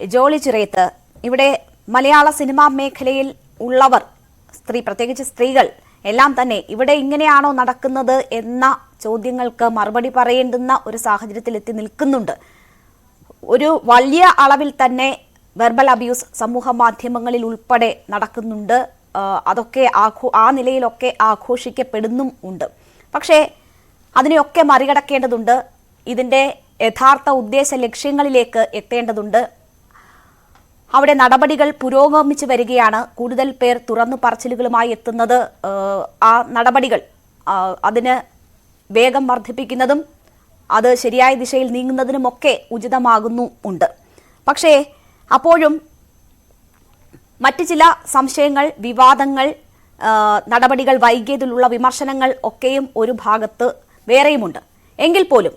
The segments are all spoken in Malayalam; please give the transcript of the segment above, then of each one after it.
ജോളി ചിറയത്ത്. ഇവിടെ മലയാള സിനിമാ മേഖലയിൽ ഉള്ളവർ സ്ത്രീ പ്രത്യേകിച്ച് സ്ത്രീകൾ എല്ലാം തന്നെ ഇവിടെ ഇങ്ങനെയാണോ നടക്കുന്നത് എന്ന ചോദ്യങ്ങൾക്ക് മറുപടി പറയേണ്ടുന്ന ഒരു സാഹചര്യത്തിൽ എത്തി നിൽക്കുന്നുണ്ട്. ഒരു വലിയ അളവിൽ തന്നെ വെർബൽ അബ്യൂസ് സമൂഹ മാധ്യമങ്ങളിൽ ഉൾപ്പെടെ നടക്കുന്നുണ്ട്. അതൊക്കെ ആഘോ ആ നിലയിലൊക്കെ ആഘോഷിക്കപ്പെടുന്നും ഉണ്ട്. പക്ഷേ അതിനെയൊക്കെ മറികടക്കേണ്ടതുണ്ട്. ഇതിന്റെ യഥാർത്ഥ ഉദ്ദേശ ലക്ഷ്യങ്ങളിലേക്ക് എത്തേണ്ടതുണ്ട്. അവിടെ നടപടികൾ പുരോഗമിച്ചു വരികയാണ്. കൂടുതൽ പേർ തുറന്നു പറച്ചിലുകളുമായി എത്തുന്നത് ആ നടപടികൾ അതിന് വേഗം വർദ്ധിപ്പിക്കുന്നതും അത് ശരിയായ ദിശയിൽ നീങ്ങുന്നതിനുമൊക്കെ ഉചിതമാകുന്നു ഉണ്ട്. പക്ഷേ അപ്പോഴും മറ്റു ചില സംശയങ്ങൾ വിവാദങ്ങൾ നടപടികൾ വൈകിയതിലുള്ള വിമർശനങ്ങൾ ഒക്കെയും ഒരു ഭാഗത്ത് വേറെയുമുണ്ട്. എങ്കിൽ പോലും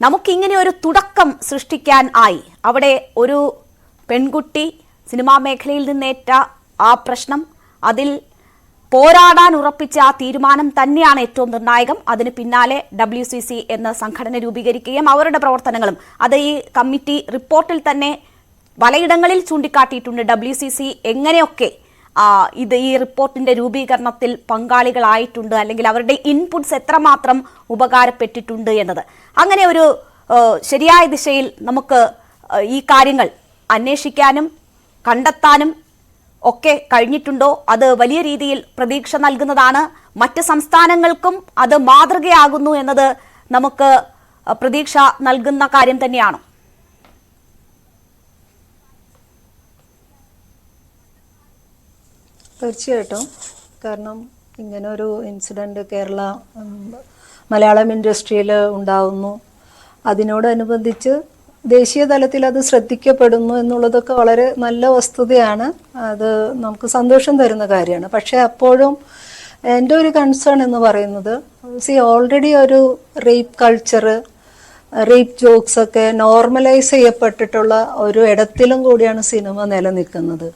നമുക്കിങ്ങനെ ഒരു തുടക്കം സൃഷ്ടിക്കാൻ ആയി. അവിടെ ഒരു പെൺകുട്ടി സിനിമാ മേഖലയിൽ നിന്നേറ്റ ആ പ്രശ്നം അതിൽ പോരാടാൻ ഉറപ്പിച്ച ആ തീരുമാനം തന്നെയാണ് ഏറ്റവും നിർണായകം. അതിന് പിന്നാലെ ഡബ്ല്യു സി സി എന്ന സംഘടന രൂപീകരിക്കുകയും അവരുടെ പ്രവർത്തനങ്ങളും. അത് ഈ കമ്മിറ്റി റിപ്പോർട്ടിൽ തന്നെ പലയിടങ്ങളിൽ ചൂണ്ടിക്കാട്ടിയിട്ടുണ്ട്. ഡബ്ല്യു സി സി എങ്ങനെയൊക്കെ ഇത് ഈ റിപ്പോർട്ടിന്റെ രൂപീകരണത്തിൽ പങ്കാളികളായിട്ടുണ്ട് അല്ലെങ്കിൽ അവരുടെ ഇൻപുട്സ് എത്രമാത്രം ഉപകാരപ്പെട്ടിട്ടുണ്ട് എന്നത്. അങ്ങനെ ഒരു ശരിയായ ദിശയിൽ നമുക്ക് ഈ കാര്യങ്ങൾ അന്വേഷിക്കാനും കണ്ടെത്താനും ഒക്കെ കഴിഞ്ഞിട്ടുണ്ടോ? അത് വലിയ രീതിയിൽ പ്രതീക്ഷ നൽകുന്നതാണ്. മറ്റ് സംസ്ഥാനങ്ങൾക്കും അത് മാതൃകയാകുന്നു എന്നത് നമുക്ക് പ്രതീക്ഷ നൽകുന്ന കാര്യം തന്നെയാണ്. തീർച്ചയായിട്ടും. കാരണം ഇങ്ങനെ ഒരു ഇൻസിഡന്റ് കേരള മലയാളം ഇൻഡസ്ട്രിയിൽ ഉണ്ടാവുന്നു. അതിനോടനുബന്ധിച്ച് ദേശീയ തലത്തിൽ അത് ശ്രദ്ധിക്കപ്പെടുന്നു എന്നുള്ളതൊക്കെ വളരെ നല്ല വസ്തുതയാണ്. അത് നമുക്ക് സന്തോഷം തരുന്ന കാര്യമാണ്. പക്ഷെ അപ്പോഴും എന്റെ ഒരു കൺസേൺ എന്ന് പറയുന്നത് സി ഓൾറെഡി ഒരു റേപ്പ് കൾച്ചർ റേപ്പ് ജോക്സ് ഒക്കെ നോർമലൈസ് ചെയ്യപ്പെട്ടിട്ടുള്ള ഒരു ഇടത്തിലും കൂടിയാണ് സിനിമ നിലനിൽക്കുന്നത്.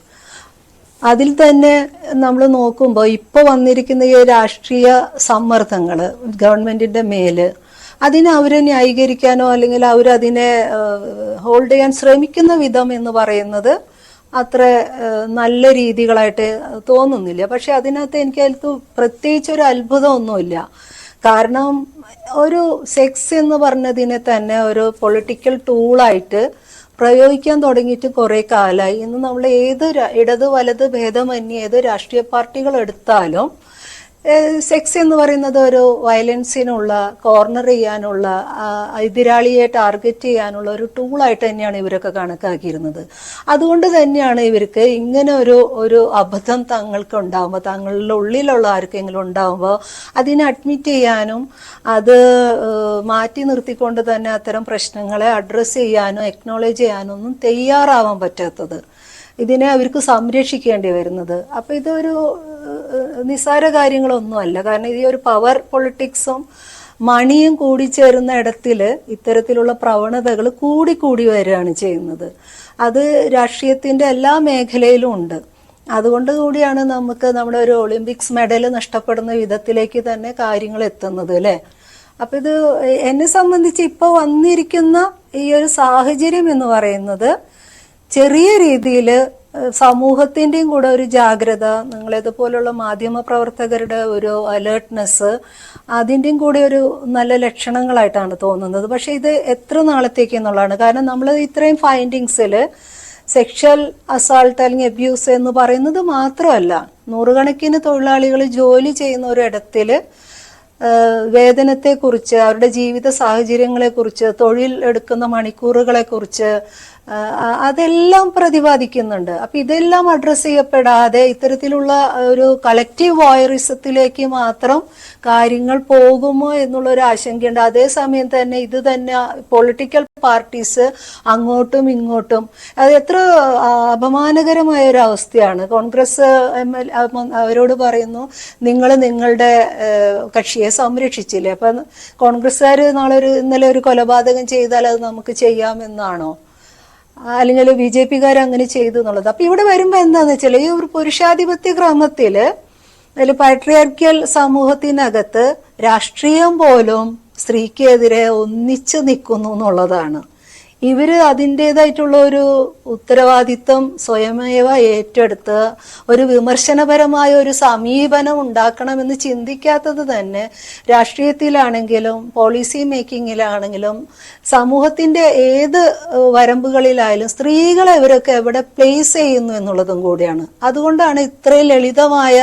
അതിൽ തന്നെ നമ്മൾ നോക്കുമ്പോൾ ഇപ്പോൾ വന്നിരിക്കുന്ന ഈ രാഷ്ട്രീയ സമ്മർദ്ദങ്ങൾ ഗവൺമെന്റിന്റെ മേൽ അതിനെ അവരെ ന്യായീകരിക്കാനോ അല്ലെങ്കിൽ അവരതിനെ ഹോൾഡ് ചെയ്യാൻ ശ്രമിക്കുന്ന വിധം എന്ന് പറയുന്നത് അത്ര നല്ല രീതികളായിട്ട് തോന്നുന്നില്ല. പക്ഷെ അതിനകത്ത് എനിക്ക് അതിൽ പ്രത്യേകിച്ച് ഒരു അത്ഭുതമൊന്നുമില്ല. കാരണം ഒരു സെക്സ് എന്ന് പറഞ്ഞതിനെ തന്നെ ഒരു പൊളിറ്റിക്കൽ ടൂളായിട്ട് പ്രയോഗിക്കാൻ തുടങ്ങിയിട്ട് കുറെ കാലമായി ഇന്ന് നമ്മൾ ഏത് ഇടത് വലത് ഭേദമന്യേ ഏത് രാഷ്ട്രീയ പാർട്ടികൾ എടുത്താലും സെക്സ് എന്ന് പറയുന്നത് ഒരു വയലൻസിനുള്ള കോർണർ ചെയ്യാനുള്ള എതിരാളിയെ ടാർഗറ്റ് ചെയ്യാനുള്ള ഒരു ടൂളായിട്ട് തന്നെയാണ് ഇവരൊക്കെ കണക്കാക്കിയിരുന്നത്. അതുകൊണ്ട് തന്നെയാണ് ഇവർക്ക് ഇങ്ങനെ ഒരു ഒരു അബദ്ധം തങ്ങൾക്ക് ഉണ്ടാകുമ്പോൾ തങ്ങളുടെ ഉള്ളിലുള്ള ആർക്കെങ്കിലും ഉണ്ടാകുമ്പോൾ അതിനെ അഡ്മിറ്റ് ചെയ്യാനും അത് മാറ്റി നിർത്തിക്കൊണ്ട് തന്നെ അത്തരം പ്രശ്നങ്ങളെ അഡ്രസ്സ് ചെയ്യാനോ എക്നോളജ് ചെയ്യാനോ ഒന്നും തയ്യാറാവാൻ പറ്റാത്തത്. ഇതിനെ അവർക്ക് സംരക്ഷിക്കേണ്ടി വരുന്നത്. അപ്പൊ ഇതൊരു ഏഹ്, കാര്യങ്ങളൊന്നും അല്ല കാരണം ഈ ഒരു പവർ പൊളിറ്റിക്സും മണിയും കൂടി ചേരുന്ന ഇടത്തിൽ ഇത്തരത്തിലുള്ള പ്രവണതകൾ കൂടിക്കൂടി വരികയാണ് ചെയ്യുന്നത്. അത് രാഷ്ട്രീയത്തിന്റെ എല്ലാ മേഖലയിലും ഉണ്ട്. അതുകൊണ്ട് കൂടിയാണ് നമുക്ക് നമ്മുടെ ഒരു ഒളിമ്പിക്സ് മെഡൽ നഷ്ടപ്പെടുന്ന വിധത്തിലേക്ക് തന്നെ കാര്യങ്ങൾ എത്തുന്നത് അല്ലേ? അപ്പം ഇത് എന്നെ സംബന്ധിച്ച് ഇപ്പോൾ വന്നിരിക്കുന്ന ഈ ഒരു സാഹചര്യം എന്ന് പറയുന്നത് ചെറിയ രീതിയിൽ സമൂഹത്തിന്റെയും കൂടെ ഒരു ജാഗ്രത നിങ്ങളിതുപോലുള്ള മാധ്യമ പ്രവർത്തകരുടെ ഒരു അലേർട്ട്നെസ് അതിന്റെയും കൂടെ ഒരു നല്ല ലക്ഷണങ്ങളായിട്ടാണ് തോന്നുന്നത്. പക്ഷെ ഇത് എത്ര നാളത്തേക്ക് എന്നുള്ളതാണ്. കാരണം നമ്മൾ ഇത്രയും ഫൈൻഡിങ്സിൽ സെക്ഷൽ അസാൾട്ട് അല്ലെങ്കിൽ അബ്യൂസ് എന്ന് പറയുന്നത് മാത്രമല്ല നൂറുകണക്കിന് തൊഴിലാളികൾ ജോലി ചെയ്യുന്ന ഒരിടത്തിൽ വേതനത്തെക്കുറിച്ച് അവരുടെ ജീവിത സാഹചര്യങ്ങളെക്കുറിച്ച് തൊഴിൽ എടുക്കുന്ന മണിക്കൂറുകളെക്കുറിച്ച് അതെല്ലാം പ്രതിപാദിക്കുന്നുണ്ട്. അപ്പൊ ഇതെല്ലാം അഡ്രസ് ചെയ്യപ്പെടാതെ ഇത്തരത്തിലുള്ള ഒരു കളക്റ്റീവ് വോയറിസത്തിലേക്ക് മാത്രം കാര്യങ്ങൾ പോകുമോ എന്നുള്ള ഒരു ആശങ്കയുണ്ട് അതേസമയം തന്നെ ഇത് തന്നെ പൊളിറ്റിക്കൽ പാർട്ടീസ് അങ്ങോട്ടും ഇങ്ങോട്ടും. അത് എത്ര അപമാനകരമായ ഒരു അവസ്ഥയാണ് കോൺഗ്രസ് എം എൽ അവരോട് പറയുന്നു നിങ്ങൾ നിങ്ങളുടെ കക്ഷിയെ സംരക്ഷിച്ചില്ലേ? അപ്പൊ കോൺഗ്രസ്സുകാർ നാളെ ഒരു ഇന്നലെ ഒരു കൊലപാതകം ചെയ്താൽ അത് നമുക്ക് ചെയ്യാമെന്നാണോ? അല്ലെങ്കിൽ ബി ജെ പിക്കാർ അങ്ങനെ ചെയ്തു എന്നുള്ളത്. അപ്പൊ ഇവിടെ വരുമ്പോ എന്താന്ന് വെച്ചാൽ ഈ ഒരു പുരുഷാധിപത്യ ക്രമത്തിൽ അതിൽ പാട്രിയാർക്കിയൽ സമൂഹത്തിനകത്ത് രാഷ്ട്രീയം പോലും സ്ത്രീക്കെതിരെ ഒന്നിച്ചു നിൽക്കുന്നു എന്നുള്ളതാണ്. ഇവർ അതിന്റെതായിട്ടുള്ള ഒരു ഉത്തരവാദിത്വം സ്വയമേവ ഏറ്റെടുത്ത് ഒരു വിമർശനപരമായ ഒരു സമീപനം ഉണ്ടാക്കണമെന്ന് ചിന്തിക്കാത്തത് തന്നെ രാഷ്ട്രീയത്തിലാണെങ്കിലും പോളിസി മേക്കിങ്ങിലാണെങ്കിലും സമൂഹത്തിന്റെ ഏത് വരമ്പുകളിലായാലും സ്ത്രീകളെ ഇവരൊക്കെ എവിടെ പ്ലേസ് ചെയ്യുന്നു എന്നുള്ളതും കൂടിയാണ്. അതുകൊണ്ടാണ് ഇത്രയും ലളിതമായ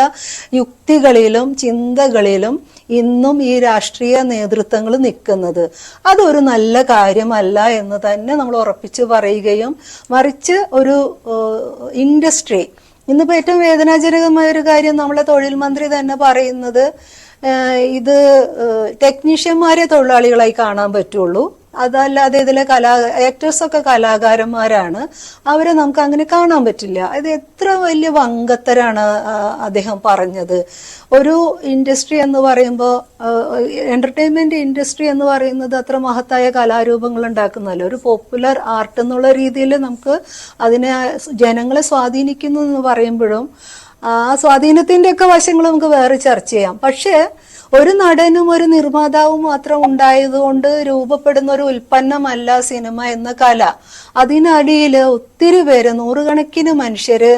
യുക്തികളിലും ചിന്തകളിലും ഇന്നും ഈ രാഷ്ട്രീയ നേതൃത്വങ്ങൾ നിൽക്കുന്നത്. അതൊരു നല്ല കാര്യമല്ല എന്ന് തന്നെ നമ്മൾ ഉറപ്പിച്ച് പറയുകയും മറിച്ച് ഒരു ഇൻഡസ്ട്രി. ഇന്നിപ്പോൾ ഏറ്റവും വേദനാജനകമായ ഒരു കാര്യം നമ്മളെ തൊഴിൽ മന്ത്രി തന്നെ പറയുന്നത് ഇത് ടെക്നീഷ്യന്മാരെ തൊഴിലാളികളായി കാണാൻ പറ്റുള്ളൂ. അതല്ലാതെ ഇതിലെ കലാ ആക്ടേഴ്സ് ഒക്കെ കലാകാരന്മാരാണ്. അവരെ നമുക്ക് അങ്ങനെ കാണാൻ പറ്റില്ല. ഇത് എത്ര വലിയ വങ്കത്തരാണ് അദ്ദേഹം പറഞ്ഞത്. ഒരു ഇൻഡസ്ട്രി എന്ന് പറയുമ്പോൾ എന്റർടൈൻമെന്റ് ഇൻഡസ്ട്രി എന്ന് പറയുന്നത് അത്ര മഹത്തായ കലാരൂപങ്ങൾ ഉണ്ടാക്കുന്നതല്ല. ഒരു പോപ്പുലർ ആർട്ട് എന്നുള്ള രീതിയിൽ നമുക്ക് അതിനെ ജനങ്ങളെ സ്വാധീനിക്കുന്നു എന്ന് പറയുമ്പോഴും ആ സ്വാധീനത്തിന്റെയൊക്കെ വശങ്ങൾ നമുക്ക് വേറെ ചർച്ച ചെയ്യാം. പക്ഷേ ഒരു നടനും ഒരു നിർമ്മാതാവും മാത്രം ഉണ്ടായതുകൊണ്ട് രൂപപ്പെടുന്ന ഒരു ഉൽപ്പന്നമല്ല സിനിമ എന്ന കല. അതിനടിയിൽ ഒത്തിരി പേര് നൂറുകണക്കിന് മനുഷ്യര്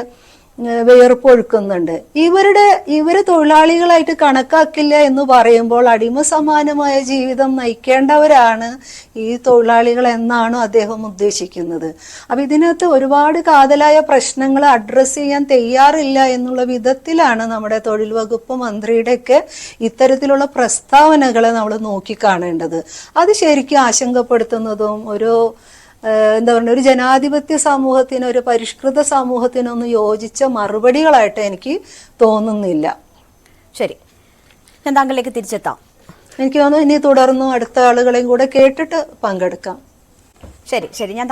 വിയർപ്പൊഴുക്കുന്നുണ്ട് ഇവരുടെ ഇവർ തൊഴിലാളികളായിട്ട് കണക്കാക്കില്ല എന്ന് പറയുമ്പോൾ അടിമ സമാനമായ ജീവിതം നയിക്കേണ്ടവരാണ് ഈ തൊഴിലാളികൾ എന്നാണ് അദ്ദേഹം ഉദ്ദേശിക്കുന്നത്. അപ്പൊ ഇതിനകത്ത് ഒരുപാട് കാതലായ പ്രശ്നങ്ങൾ അഡ്രസ്സ് ചെയ്യാൻ തയ്യാറില്ല എന്നുള്ള വിധത്തിലാണ് നമ്മുടെ തൊഴിൽ വകുപ്പ് മന്ത്രിയുടെയൊക്കെ ഇത്തരത്തിലുള്ള പ്രസ്താവനകളെ നമ്മൾ നോക്കിക്കാണേണ്ടത് അത് ശരിക്കും ആശങ്കപ്പെടുത്തുന്നതും ഒരു എന്താ പറയുക ഒരു ജനാധിപത്യ സമൂഹത്തിനോ ഒരു പരിഷ്കൃത സമൂഹത്തിനൊന്നും യോജിച്ച മറുപടികളായിട്ട് എനിക്ക് തോന്നുന്നില്ല. ശരി. ഞാൻ താങ്കളിലേക്ക് തിരിച്ചെത്താം. എനിക്ക് തോന്നുന്നു ഇനി തുടർന്നും അടുത്ത ആളുകളെയും കൂടെ കേട്ടിട്ട് പങ്കെടുക്കാം. ശരി ശരി. ഞാൻ